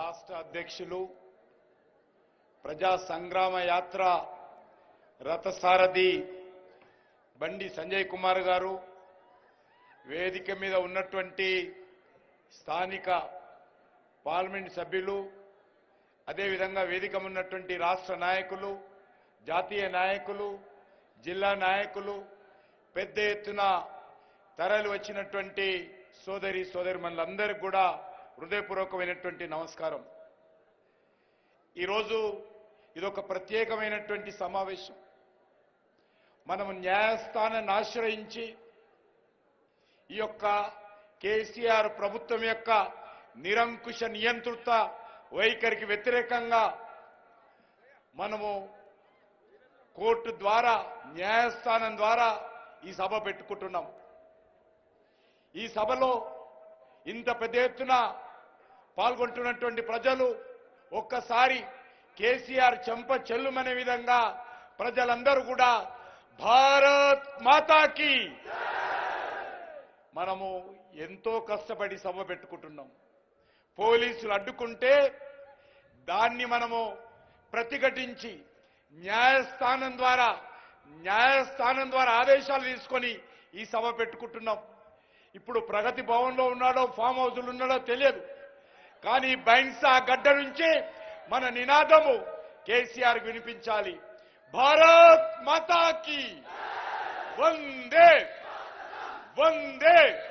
రాష్ట్ర అధ్యక్షులు ప్రజా సంగ్రామ యాత్ర రథసారథి బండి సంజయ్ కుమార్ గారు వేదిక మీద ఉన్నటువంటి స్థానిక పార్లమెంట్ సభ్యులు అదేవిధంగా వేదిక ఉన్నటువంటి రాష్ట్ర నాయకులు జాతీయ నాయకులు జిల్లా నాయకులు పెద్ద ఎత్తున తరలి వచ్చినటువంటి సోదరి సోదరి మనందరికీ కూడా హృదయపూర్వకమైనటువంటి నమస్కారం. ఈరోజు ఇదొక ప్రత్యేకమైనటువంటి సమావేశం. మనము న్యాయస్థానాన్ని ఆశ్రయించి ఈ యొక్క కేసీఆర్ ప్రభుత్వం యొక్క నిరంకుశ నియంత్రిత వైఖరికి వ్యతిరేకంగా మనము కోర్టు ద్వారా న్యాయస్థానం ద్వారా ఈ సభ పెట్టుకుంటున్నాం. ఈ సభలో ఇంత పెద్ద ఎత్తున పాల్గొంటున్నటువంటి ప్రజలు ఒక్కసారి కేసీఆర్ చెంప చెల్లుమనే విధంగా ప్రజలందరూ కూడా భారత్ మాతాకి. మనము ఎంతో కష్టపడి సభ పెట్టుకుంటున్నాం. పోలీసులు అడ్డుకుంటే దాన్ని మనము ప్రతిఘటించి న్యాయస్థానం ద్వారా న్యాయస్థానం ద్వారా ఆదేశాలు తీసుకొని ఈ సభ పెట్టుకుంటున్నాం. ఇప్పుడు ప్రగతి భవన్లో ఉన్నాడో ఫామ్ హౌస్లు ఉన్నాడో తెలియదు. కానీ బైన్సా గడ్డ నుంచి మన నినాదము కేసీఆర్ వినిపించాలి. భారత్ మాతాకి. వందే. వందే.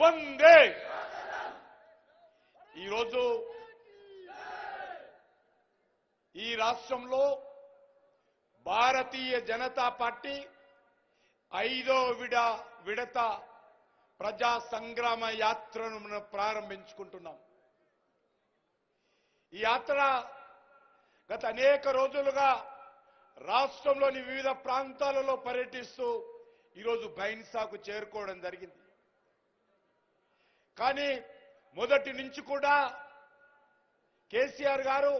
వందే. ఈరోజు ఈ రాష్ట్రంలో భారతీయ జనతా పార్టీ ఐదో విడ విడత ప్రజా సంగ్రామ యాత్రను మనం ప్రారంభించుకుంటున్నాం. ఈ యాత్ర గత అనేక రోజులుగా రాష్ట్రంలోని వివిధ ప్రాంతాలలో పర్యటిస్తూ ఈరోజు బైన్సాకు చేరుకోవడం జరిగింది. కానీ మొదటి నుంచి కూడా కేసీఆర్ గారు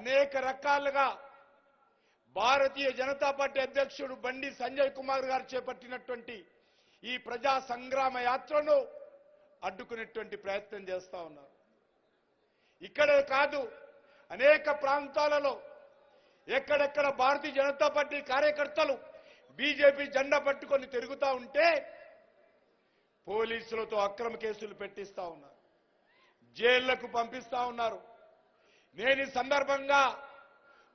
అనేక రకాలుగా భారతీయ జనతా పార్టీ అధ్యక్షుడు బండి సంజయ్ కుమార్ గారు చేపట్టినటువంటి ఈ ప్రజా సంగ్రామ యాత్రను అడ్డుకునేటువంటి ప్రయత్నం చేస్తా ఉన్నారు. ఇక్కడే కాదు అనేక ప్రాంతాలలో ఎక్కడెక్కడ భారతీయ జనతా పార్టీ కార్యకర్తలు బీజేపీ జెండా పట్టుకొని తిరుగుతా ఉంటే పోలీసులతో అక్రమ కేసులు పెట్టిస్తా ఉన్నారు జైళ్ళకు పంపిస్తా ఉన్నారు. నేను ఈ సందర్భంగా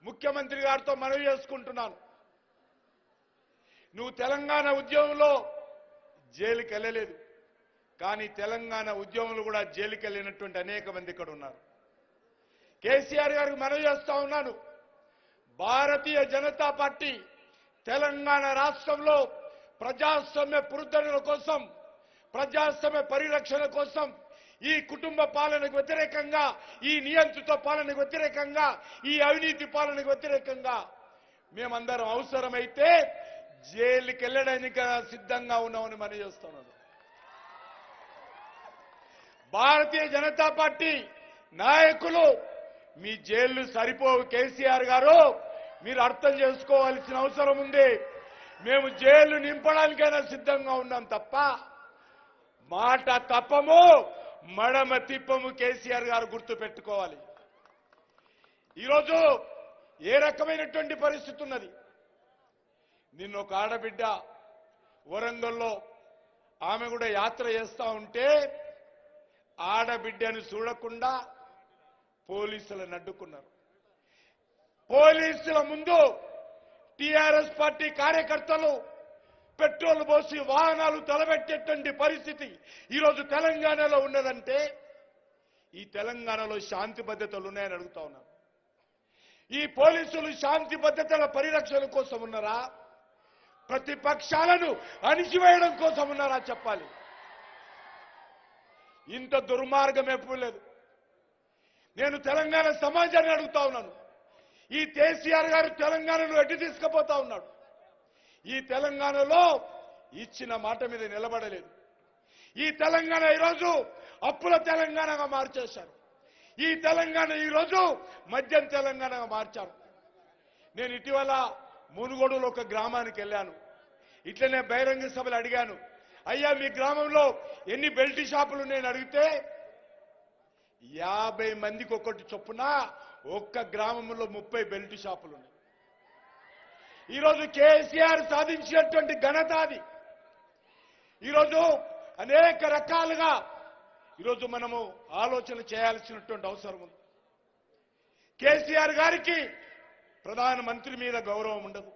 ముఖ్యమంత్రి గారితో మనవి చేసుకుంటున్నాను. నువ్వు తెలంగాణ ఉద్యమంలో జైలుకి వెళ్ళలేదు కానీ తెలంగాణ ఉద్యమంలో కూడా జైలుకి వెళ్ళినటువంటి అనేక మంది ఇక్కడ ఉన్నారు. కేసీఆర్ గారికి మనవి చేస్తా ఉన్నాను. భారతీయ జనతా పార్టీ తెలంగాణ రాష్ట్రంలో ప్రజాస్వామ్య పురుద్ధరణ కోసం ప్రజాస్వామ్య పరిరక్షణ కోసం ఈ కుటుంబ పాలనకు వ్యతిరేకంగా ఈ నియంత్రిత పాలనకు వ్యతిరేకంగా ఈ అవినీతి పాలనకు వ్యతిరేకంగా మేమందరం అవసరమైతే జైలుకి వెళ్ళడానికి సిద్ధంగా ఉన్నామని మనం చేస్తున్నాను భారతీయ జనతా పార్టీ నాయకులు మీ జైళ్ళు సరిపోవు కేసీఆర్ గారు. మీరు అర్థం చేసుకోవాల్సిన అవసరం ఉంది. మేము జైళ్ళు నింపడానికైనా సిద్ధంగా ఉన్నాం తప్ప మాట తప్పము మడమ తిప్పము కేసీఆర్ గారు గుర్తు పెట్టుకోవాలి. ఈరోజు ఏ రకమైనటువంటి పరిస్థితి ఉన్నది? నిన్న ఒక ఆడబిడ్డ వరంగల్లో ఆమె కూడా యాత్ర చేస్తా ఉంటే ఆడబిడ్డను చూడకుండా పోలీసులను అడ్డుకున్నారు పోలీసుల ముందు టిఆర్ఎస్ పార్టీ కార్యకర్తలు పెట్రోల్ పోసి వాహనాలు తలబెట్టేటువంటి పరిస్థితి ఈరోజు తెలంగాణలో ఉన్నదంటే ఈ తెలంగాణలో శాంతి భద్రతలు ఉన్నాయని అడుగుతా ఉన్నాను ఈ పోలీసులు శాంతి భద్రతల పరిరక్షణ కోసం ఉన్నారా? ప్రతిపక్షాలను అణిచివేయడం కోసం ఉన్నారా చెప్పాలి. ఇంత దుర్మార్గం ఎప్పుడు లేదు. నేను తెలంగాణ సమాజాన్ని అడుగుతా ఉన్నాను. ఈ కేసీఆర్ గారు తెలంగాణను ఎటు తీసుకుపోతా ఉన్నాడు? ఈ తెలంగాణలో ఇచ్చిన మాట మీద నిలబడలేదు. ఈ తెలంగాణ ఈరోజు అప్పుల తెలంగాణగా మార్చేశారు. ఈ తెలంగాణ ఈరోజు మద్యం తెలంగాణగా మార్చారు. నేను ఇటీవల మునుగోడులో ఒక గ్రామానికి వెళ్ళాను. ఇట్లనే బహిరంగ సభలు అడిగాను. అయ్యా మీ గ్రామంలో ఎన్ని బెల్ట్ షాపులు నేను అడిగితే యాభై మందికి ఒకటి చొప్పున ఒక్క గ్రామంలో ముప్పై బెల్ట్ షాపులు ఉన్నాయి. ఈరోజు కేసీఆర్ సాధించినటువంటి ఘనత అది. ఈరోజు అనేక రకాలుగా ఈరోజు మనము ఆలోచన చేయాల్సినటువంటి అవసరం ఉంది. కేసీఆర్ గారికి ప్రధానమంత్రి మీద గౌరవం ఉండదు.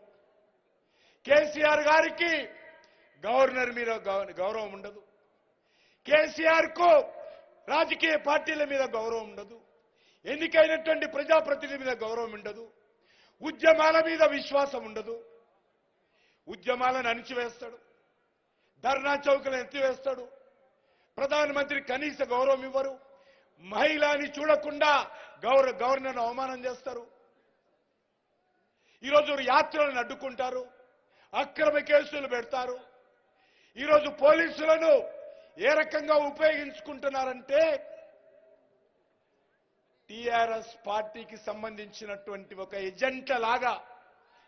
కేసీఆర్ గారికి గవర్నర్ మీద గౌరవం ఉండదు. కేసీఆర్కు రాజకీయ పార్టీల మీద గౌరవం ఉండదు. ఎన్నికైనటువంటి ప్రజాప్రతినిధుల మీద గౌరవం ఉండదు. ఉద్యమాల మీద విశ్వాసం ఉండదు. ఉద్యమాలను అణిచివేస్తాడు. ధర్నా చౌకలను ఎత్తివేస్తాడు. ప్రధానమంత్రి కనీస గౌరవం ఇవ్వరు. మహిళని చూడకుండా గౌరవ గవర్నర్ను అవమానం చేస్తారు. ఈరోజు యాత్రలను అడ్డుకుంటారు. అక్రమ కేసులు పెడతారు. ఈరోజు పోలీసులను ఏ రకంగా ఉపయోగించుకుంటున్నారంటే టిఆర్ఎస్ పార్టీకి సంబంధించినటువంటి ఒక ఎజెంట్ల లాగా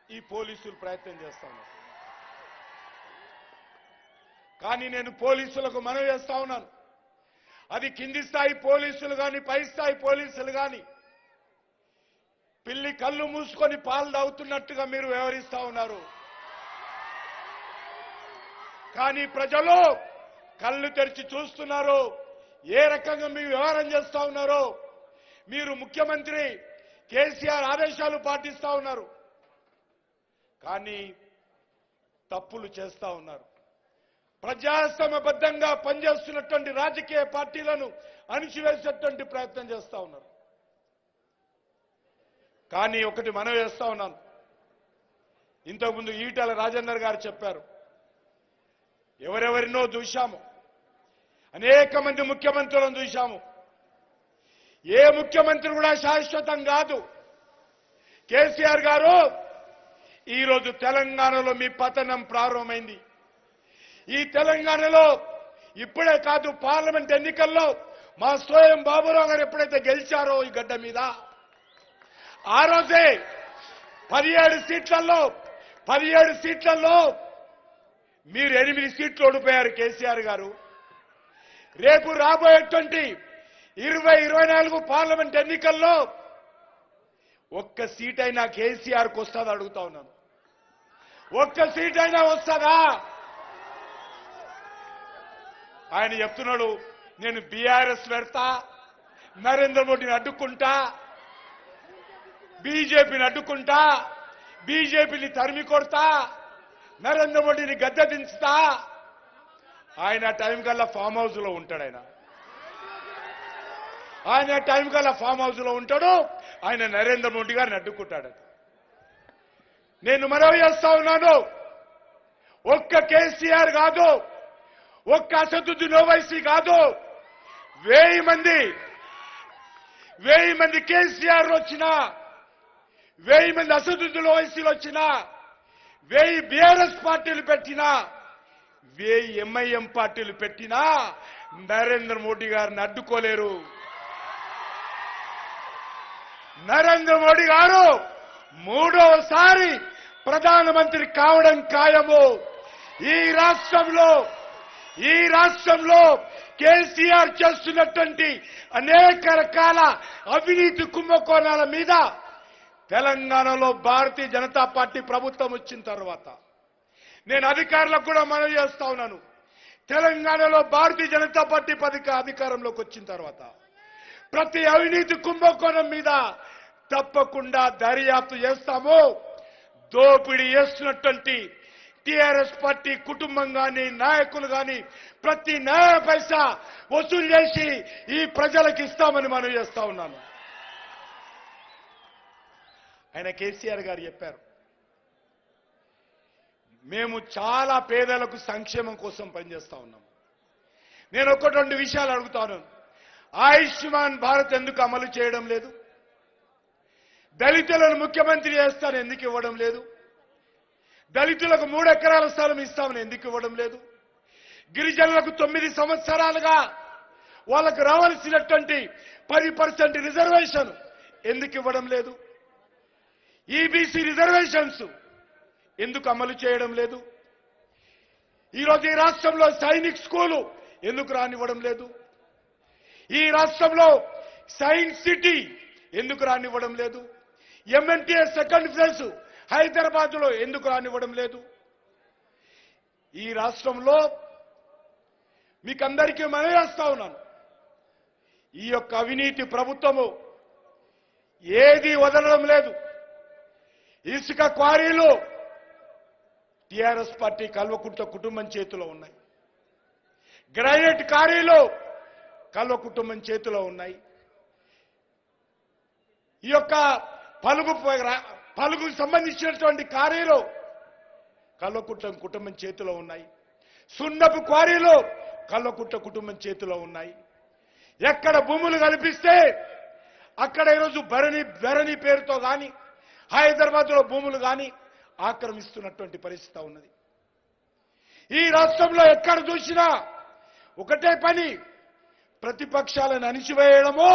ఈ పోలీసులు ప్రయత్నం చేస్తా ఉన్నారు కానీ నేను పోలీసులకు మనవి చేస్తా ఉన్నాను. అది కింది స్థాయి పోలీసులు కానీ పై స్థాయి పోలీసులు కానీ పిల్లి కళ్ళు మూసుకొని పాలు తాగుతున్నట్టుగా మీరు వ్యవహరిస్తా ఉన్నారు. కానీ ప్రజలు కళ్ళు తెరిచి చూస్తున్నారు. ఏ రకంగా మీ వ్యవహారం చేస్తా ఉన్నారో? మీరు ముఖ్యమంత్రి కేసీఆర్ ఆదేశాలు పాటిస్తా ఉన్నారు. కానీ తప్పులు చేస్తా ఉన్నారు. ప్రజాస్వామ్యబద్ధంగా పనిచేస్తున్నటువంటి రాజకీయ పార్టీలను అణిచివేసేటువంటి ప్రయత్నం చేస్తా ఉన్నారు. కానీ ఒకటి మనం వేస్తా ఉన్నాను. ఇంతకుముందు ఈటల రాజేందర్ గారు చెప్పారు. ఎవరెవరినో చూశాము. అనేక మంది ముఖ్యమంత్రులను చూశాము. ఏ ముఖ్యమంత్రి కూడా శాశ్వతం కాదు. కేసీఆర్ గారు ఈరోజు తెలంగాణలో మీ పతనం ప్రారంభమైంది. ఈ తెలంగాణలో ఇప్పుడే కాదు పార్లమెంట్ ఎన్నికల్లో మా స్వయం బాబురావు గారు ఎప్పుడైతే గెలిచారో ఈ గడ్డ మీద ఆ రోజే పదిహేడు సీట్లలో పదిహేడు సీట్లలో మీరు ఎనిమిది సీట్లు ఓడిపోయారు కేసీఆర్ గారు. రేపు రాబోయేటువంటి ఇరవై ఇరవై నాలుగు పార్లమెంట్ ఎన్నికల్లో ఒక్క సీట్ అయినా కేసీఆర్కి వస్తుందా అడుగుతా ఉన్నాను. ఒక్క సీట్ అయినా వస్తుందా? ఆయన చెప్తున్నాడు నేను బీఆర్ఎస్ పెడతా నరేంద్ర మోడీని అడ్డుకుంటా బీజేపీని అడ్డుకుంటా బీజేపీని తరిమి కొడతా నరేంద్ర మోడీని గద్దె దించుతా. ఆయన టైం కల్లా ఫామ్ హౌస్లో ఉంటాడు ఆయన. ఆయన టైం కల్లా ఫామ్ హౌస్లో ఉంటాడు. ఆయన నరేంద్ర మోడీ గారిని అడ్డుకుంటాడు. నేను మనవి చేస్తా ఉన్నాను. ఒక్క కేసీఆర్ కాదు ఒక్క అసదుద్దీన్ ఓవైసీ కాదు. వెయ్యి మంది వెయ్యి మంది కేసీఆర్ వచ్చినా వెయ్యి మంది అసదుద్దీన్ ఓవైసీలు వచ్చినా వెయ్యి బీఆర్ఎస్ పార్టీలు పెట్టినా వెయ్యి ఎంఐఎం పార్టీలు పెట్టినా నరేంద్ర మోడీ గారిని అడ్డుకోలేరు. నరేంద్ర మోడీ గారు మూడవసారి ప్రధానమంత్రి కావడం ఖాయము. ఈ రాష్ట్రంలో ఈ రాష్ట్రంలో కేసీఆర్ చేస్తున్నటువంటి అనేక రకాల అవినీతి కుంభకోణాల మీద తెలంగాణలో భారతీయ జనతా పార్టీ ప్రభుత్వం వచ్చిన తర్వాత నేను అధికారులకు కూడా మనవి చేస్తా ఉన్నాను. తెలంగాణలో భారతీయ జనతా పార్టీ పదిక అధికారంలోకి వచ్చిన తర్వాత ప్రతి అవినీతి కుంభకోణం మీద తప్పకుండా దర్యాప్తు చేస్తాము. దోపిడీ చేస్తున్నటువంటి టిఆర్ఎస్ పార్టీ కుటుంబం కానీ నాయకులు కానీ ప్రతి న్యాయ పైసా వసూలు చేసి ఈ ప్రజలకు ఇస్తామని మనం చేస్తా ఉన్నాను. ఆయన కేసీఆర్ గారు చెప్పారు. మేము చాలా పేదలకు సంక్షేమం కోసం పనిచేస్తా ఉన్నాం నేను ఒకటి రెండు విషయాలు అడుగుతాను. ఆయుష్మాన్ భారత్ ఎందుకు అమలు చేయడం లేదు? దళితులను ముఖ్యమంత్రి చేస్తాను ఎందుకు ఇవ్వడం లేదు? దళితులకు మూడు ఎకరాల స్థలం ఇస్తామని ఎందుకు ఇవ్వడం లేదు? గిరిజనులకు తొమ్మిది సంవత్సరాలుగా వాళ్ళకు రావాల్సినటువంటి పది పర్సెంట్ రిజర్వేషన్ ఎందుకు ఇవ్వడం లేదు? ఈబీసీ రిజర్వేషన్స్ ఎందుకు అమలు చేయడం లేదు? ఈరోజు ఈ రాష్ట్రంలో సైనిక్ స్కూలు ఎందుకు రానివ్వడం లేదు? ఈ రాష్ట్రంలో సైన్స్ సిటీ ఎందుకు రానివ్వడం లేదు? ఎంఎన్టీఏ సెకండ్ ఫేజ్ హైదరాబాద్లో ఎందుకు రానివ్వడం లేదు? ఈ రాష్ట్రంలో మీకందరికీ మనవేస్తా ఉన్నాను. ఈ యొక్క అవినీతి ప్రభుత్వము ఏది వదలడం లేదు. ఇసుక క్వారీలు టిఆర్ఎస్ పార్టీ కల్వకుంట్ల కుటుంబం చేతిలో ఉన్నాయి. గ్రానైట్ క్వారీలు కల్వ కుటుంబం చేతిలో ఉన్నాయి. ఈ యొక్క పలుగు పలుగుకు సంబంధించినటువంటి క్వారీలు కల్వకుట్ల కుటుంబం చేతిలో ఉన్నాయి. సున్నపు క్వారీలు కల్వకుట్ల కుటుంబం చేతిలో ఉన్నాయి. ఎక్కడ భూములు కల్పిస్తే అక్కడ ఈరోజు భరణి భరణి పేరుతో కానీ హైదరాబాద్లో భూములు కానీ ఆక్రమిస్తున్నటువంటి పరిస్థితి ఉన్నది. ఈ రాష్ట్రంలో ఎక్కడ చూసినా ఒకటే పని ప్రతిపక్షాలను అణిచివేయడము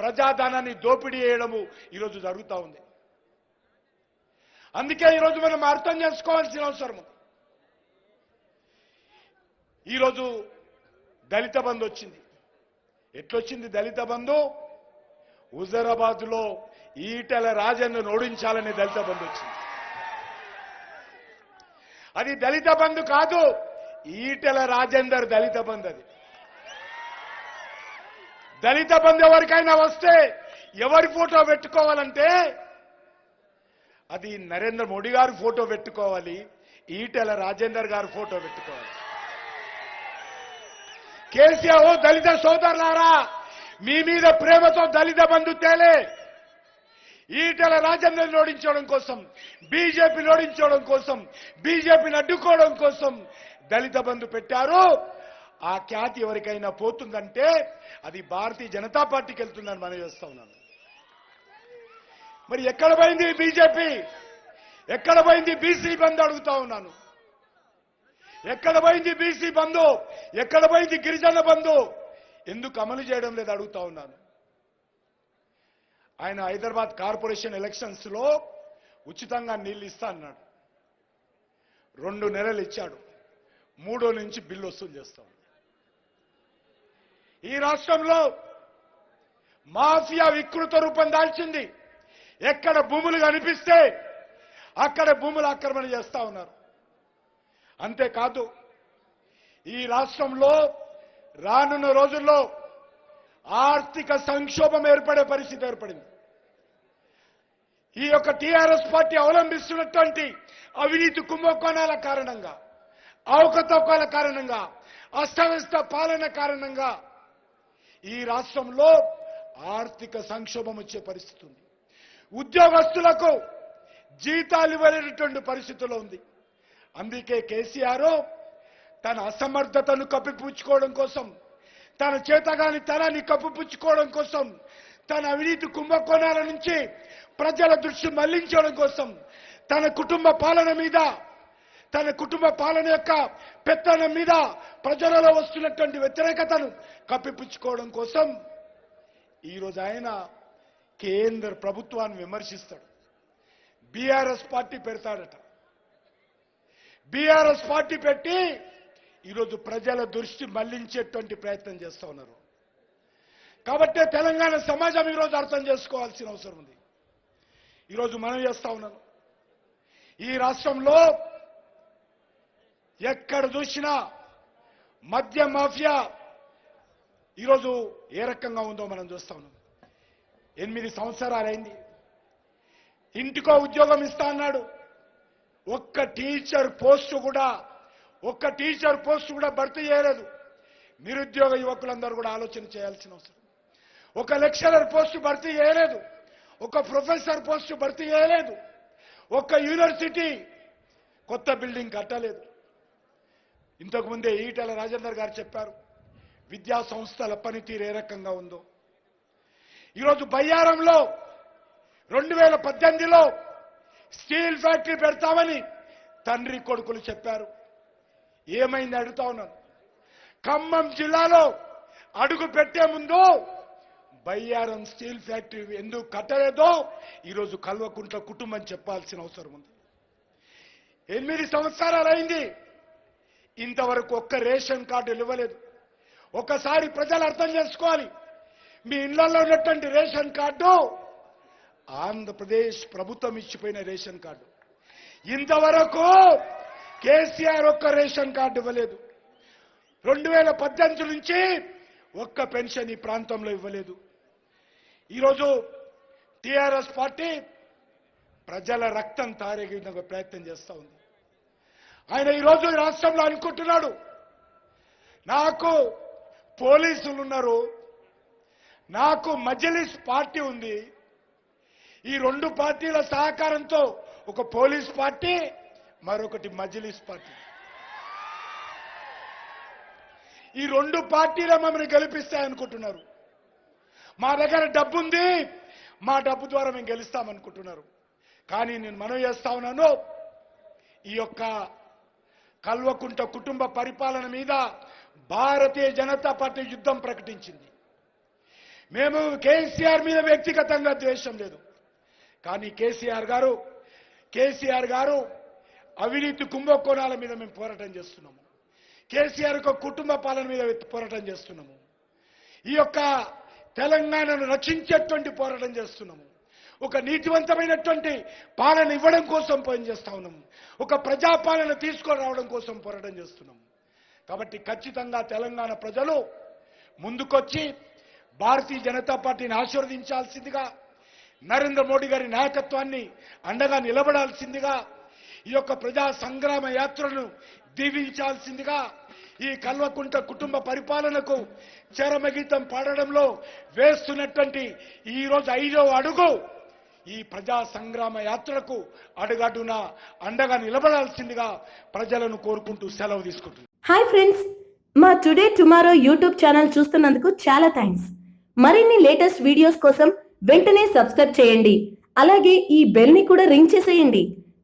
ప్రజాధనాన్ని దోపిడీ చేయడము ఈరోజు జరుగుతూ ఉంది. అందుకే ఈరోజు మనం అర్థం చేసుకోవాల్సిన అవసరం ఉంది. ఈరోజు దళిత బంధు వచ్చింది. ఎట్లొచ్చింది దళిత బంధు? హుజరాబాద్లో ఈటెల రాజన్ను ఓడించాలని దళిత బంధు వచ్చింది. అది దళిత బంధు కాదు ఈటెల రాజేందర్ దళిత బంధు అది. దళిత బంధు ఎవరికైనా వస్తే ఎవరి ఫోటో పెట్టుకోవాలంటే అది నరేంద్ర మోడీ గారు ఫోటో పెట్టుకోవాలి ఈటెల రాజేందర్ గారు ఫోటో పెట్టుకోవాలి. కేసీఆర్ ఓ దళిత సోదరులారా మీ మీద ప్రేమతో దళిత బంధు తేలే. ఈటెల రాజేంద్రని ఓడించడం కోసం బీజేపీని ఓడించడం కోసం బీజేపీని అడ్డుకోవడం కోసం దళిత బంధు పెట్టారు. ఆ ఖ్యాతి ఎవరికైనా పోతుందంటే అది భారతీయ జనతా పార్టీకి వెళ్తుందని మనం చేస్తా ఉన్నాను మరి ఎక్కడ పోయింది బీజేపీ? ఎక్కడ పోయింది బీసీ బంధు అడుగుతా ఉన్నాను. ఎక్కడ పోయింది బీసీ బంధు? ఎక్కడ పోయింది గిరిజన బంధు? ఎందుకు అమలు చేయడం లేదు అడుగుతా ఉన్నాను. ఆయన హైదరాబాద్ కార్పొరేషన్ ఎలక్షన్స్లో ఉచితంగా నీళ్ళు ఇస్తా అన్నాడు. రెండు నెలలు ఇచ్చాడు. మూడో నుంచి బిల్లు వసూలు చేస్తాం ఈ రాష్ట్రంలో మాఫియా వికృత రూపం దాల్చింది. ఎక్కడ భూములు కనిపిస్తే అక్కడ భూములు ఆక్రమణ చేస్తా ఉన్నారు. అంతేకాదు ఈ రాష్ట్రంలో రానున్న రోజుల్లో ఆర్థిక సంక్షోభం ఏర్పడే పరిస్థితి ఏర్పడింది. ఈ యొక్క టీఆర్ఎస్ పార్టీ అవలంబిస్తున్నటువంటి అవినీతి కుంభకోణాల కారణంగా అవకతవకాల కారణంగా అస్తవ్యస్త పాలన కారణంగా ఈ రాష్ట్రంలో ఆర్థిక సంక్షోభం వచ్చే పరిస్థితి ఉంది. ఉద్యోగస్తులకు జీతాలు ఇవ్వలేనటువంటి పరిస్థితిలో ఉంది. అందుకే కేసీఆర్ తన అసమర్థతను కప్పిపుచ్చుకోవడం కోసం తన చేతగాని తనాన్ని కప్పిపుచ్చుకోవడం కోసం తన అవినీతి కుంభకోణాల నుంచి ప్రజల దృష్టి మళ్ళించడం కోసం తన కుటుంబ పాలన మీద తన కుటుంబ పాలన యొక్క పెత్తనం మీద ప్రజలలో వస్తున్నటువంటి వ్యతిరేకతను కప్పిపుచ్చుకోవడం కోసం ఈరోజు ఆయన కేంద్ర ప్రభుత్వాన్ని విమర్శిస్తాడు. బీఆర్ఎస్ పార్టీ పెడతాడట. బీఆర్ఎస్ పార్టీ పెట్టి ఈరోజు ప్రజల దృష్టి మళ్ళించేటువంటి ప్రయత్నం చేస్తూ ఉన్నారు. కాబట్టి తెలంగాణ సమాజం ఈరోజు అర్థం చేసుకోవాల్సిన అవసరం ఉంది. ఈరోజు మనం చేస్తా ఉన్నాను ఈ రాష్ట్రంలో ఎక్కడ చూసినా మద్య మాఫియా ఈరోజు ఏ రకంగా ఉందో మనం చూస్తా ఉన్నాం. ఎనిమిది సంవత్సరాలైంది ఇంటికో ఉద్యోగం ఇస్తా అన్నాడు. ఒక్క టీచర్ పోస్టు కూడా ఒక్క టీచర్ పోస్ట్ కూడా భర్తీ చేయలేదు. నిరుద్యోగ యువకులందరూ కూడా ఆలోచన చేయాల్సిన అవసరం. ఒక లెక్చరర్ పోస్టు భర్తీ చేయలేదు. ఒక ప్రొఫెసర్ పోస్టు భర్తీ చేయలేదు. ఒక్క యూనివర్సిటీ కొత్త బిల్డింగ్ కట్టలేదు. ఇంతకుముందే ఈటల రాజేందర్ గారు చెప్పారు విద్యా సంస్థల పనితీరు ఏ రకంగా ఉందో. ఈరోజు బయ్యారంలో రెండు వేల పద్దెనిమిదిలో స్టీల్ ఫ్యాక్టరీ పెడతామని తండ్రి కొడుకులు చెప్పారు. ఏమైంది అడుగుతా ఉన్నాను. ఖమ్మం జిల్లాలో అడుగు పెట్టే ముందు బయ్యారం స్టీల్ ఫ్యాక్టరీ ఎందుకు కట్టలేదో ఈరోజు కల్వకుంట్ల కుటుంబం చెప్పాల్సిన అవసరం ఉంది. ఎనిమిది సంవత్సరాలు అయింది. ఇంతవరకు ఒక్క రేషన్ కార్డులు ఇవ్వలేదు. ఒకసారి ప్రజలు అర్థం చేసుకోవాలి. మీ ఇళ్ళలో ఉన్నటువంటి రేషన్ కార్డు ఆంధ్రప్రదేశ్ ప్రభుత్వం ఇచ్చిపోయిన రేషన్ కార్డు. ఇంతవరకు కేసీఆర్ ఒక్క రేషన్ కార్డు ఇవ్వలేదు. రెండు వేల పద్దెనిమిది నుంచి ఒక్క పెన్షన్ ఈ ప్రాంతంలో ఇవ్వలేదు. ఈరోజు టీఆర్ఎస్ పార్టీ ప్రజల రక్తం తారేగిన ప్రయత్నం చేస్తా ఉంది. ఆయన ఈరోజు ఈ రాష్ట్రంలో అనుకుంటున్నాడు నాకు పోలీసులు ఉన్నారు నాకు మజలిస్ పార్టీ ఉంది ఈ రెండు పార్టీల సహకారంతో ఒక పోలీస్ పార్టీ మరొకటి మజ్లిస్ పార్టీ. ఈ రెండు పార్టీల మమ్మల్ని గెలిపిస్తాయనుకుంటున్నారు. మా దగ్గర డబ్బు ఉంది మా డబ్బు ద్వారా మేము గెలుస్తామనుకుంటున్నారు. కానీ నేను మనవి చేస్తా ఉన్నాను ఈ యొక్క కల్వకుంట కుటుంబ పరిపాలన మీద భారతీయ జనతా పార్టీ యుద్ధం ప్రకటించింది. మేము కేసీఆర్ మీద వ్యక్తిగతంగా ద్వేషం లేదు. కానీ కేసీఆర్ గారు కేసీఆర్ గారు అవినీతి కుంభకోణాల మీద మేము పోరాటం చేస్తున్నాము. కేసీఆర్ యొక్క కుటుంబ పాలన మీద పోరాటం చేస్తున్నాము. ఈ యొక్క తెలంగాణను రక్షించేటువంటి పోరాటం చేస్తున్నాము. ఒక నీతివంతమైనటువంటి పాలన ఇవ్వడం కోసం పనిచేస్తా ఉన్నాము. ఒక ప్రజాపాలన తీసుకొని రావడం కోసం పోరాటం చేస్తున్నాము. కాబట్టి ఖచ్చితంగా తెలంగాణ ప్రజలు ముందుకొచ్చి భారతీయ జనతా పార్టీని ఆశీర్వదించాల్సిందిగా నరేంద్ర మోడీ గారి నాయకత్వాన్ని అండగా నిలబడాల్సిందిగా ఈ యొక్క ప్రజా సంగ్రామ యాత్రను దీవించాల్సిందిగా ఈ కల్వకుంట కుటుంబ పరిపాలనకు చరమగీతం పాడడంలో వేస్తున్నటువంటి ఈ రోజు ఐదో అడుగు ఈ ప్రజా సంగ్రామ యాత్రకు అడుగడున అండగా నిలబడాల్సిందిగా ప్రజలను కోరుకుంటూ సెలవు తీసుకుంటున్నాను. హాయ్ ఫ్రెండ్స్ మా టుడే టుమారో యూట్యూబ్ ఛానల్ చూస్తున్నందుకు చాలా థ్యాంక్స్ మరిన్ని లేటెస్ట్ వీడియోస్ కోసం వెంటనే సబ్స్క్రైబ్ చేయండి. అలాగే ఈ బెల్ని కూడా రింగ్ చేసేయండి.